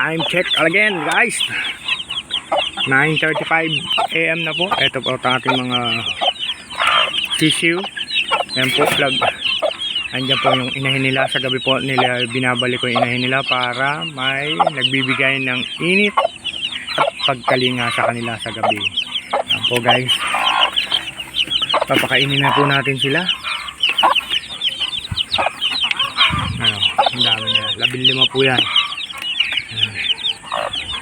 Time check again guys. 9.35 am na po. Ito po ang ating mga sisiw. Yan po vlog andyan po yung inahin nila. Sa gabi po nila binabalik ko yung inahin nila para may nagbibigay ng init at pagkalinga sa kanila sa gabi. Yan po guys. Papakainin na po natin sila. Ano ang dami na. Labing lima po yan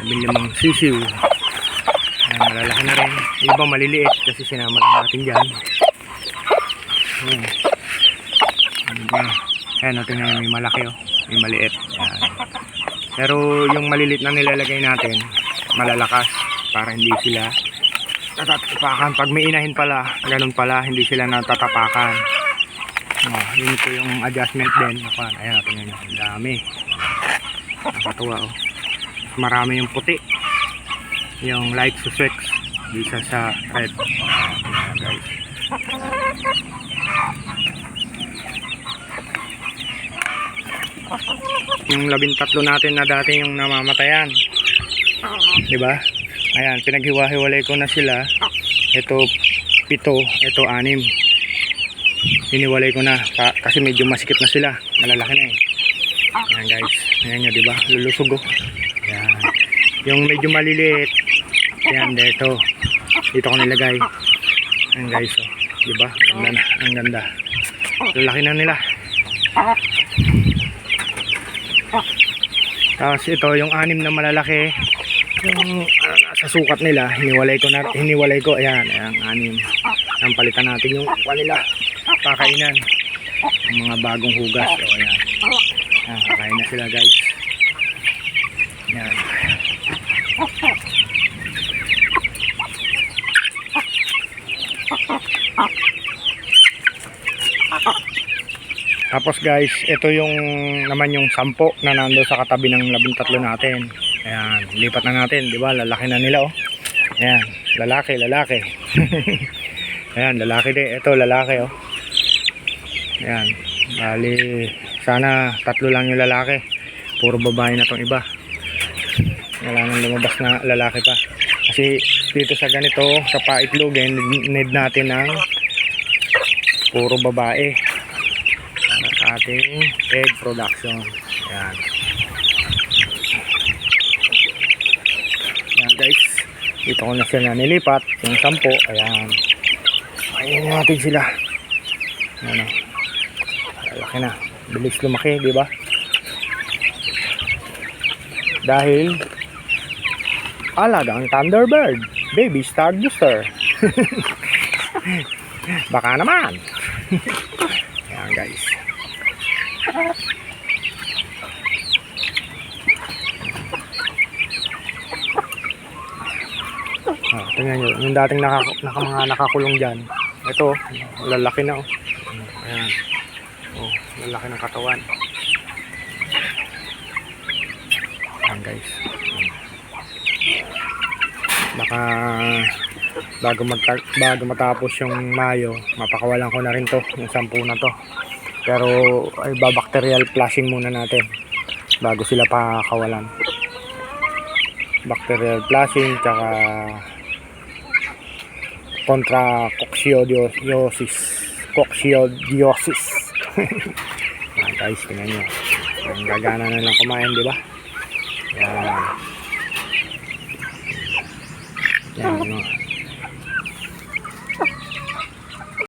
limang sisiw Ayan, malalaki na rin iba maliliit kasi sinama lang natin dyan Ayan. Ano ba? Ayan, natin na may malaki oh. May maliit. Ayan. Pero yung malilit na nilalagay natin, malalakas para hindi sila natatapakan. Pag may inahin pala, ganun pala, hindi sila natatapakan. Oh, yun po yung adjustment din. Ayan, natin yun. Ang dami. Nakatuwa oh. Marami yung puti. Yung light sussex. Bisa sa red. Guys. yung labintatlo natin na dati yung namamatayan. 'Di ba? Ayan, pinaghiwa-hiwalay ko na sila. Ito pito, ito anim. Hiniwalay ko na pa- kasi medyo masikip na sila. Malalaki na eh. Ayan guys. Ayan nyo, 'di ba? Lulusog oh. Ayan. Yung medyo maliliit. Ayan, dito. Dito ko nilagay. Ayan guys, oh. 'Di ba? Ganda na. Ang ganda. Lalaki na nila. Tapos ito yung anim na malalaki yung ano, sa sukat nila hiniwalay ko na hiniwalay ko ayan ayan anim ang palitan natin yung kanila kakainan yung mga bagong hugas o ayan ayan kakain na sila guys ayan Tapos guys, ito yung naman yung sampo na nando sa katabi ng labintatlo natin. Ayan, lipat na natin, di ba? Lalaki na nila oh. Ayan, lalaki, lalaki. Ayan, lalaki din. Ito, lalaki oh. Ayan, bali, sana tatlo lang yung lalaki. Puro babae na tong iba. Wala nang lumabas na lalaki pa. Kasi dito sa ganito, sa paitlogin, need natin ng puro babae para sa ating egg production. Ayan. Ayan guys. Dito ko na sila nilipat. Yung sampo. Ayan. Ayan natin sila. Ayan o. Laki na. Bilis lumaki, di ba? Dahil alagang Thunderbird. Baby Star Booster. Baka naman. Ayan guys. Ah, tingnan nyo, yung dating naka, naka, mga nakakulong dyan. Ito, lalaki na oh. Ayan. Oh, lalaki ng katawan. Ayan guys. Baka bago, magta bago matapos yung Mayo, mapakawalan ko na rin to, yung sampu na to. Pero ay babacterial flushing muna natin bago sila pakakawalan. Bacterial flushing tsaka contra coccidiosis. Coccidiosis. Yan guys, tingnan nyo. Ang gagana na lang kumain, di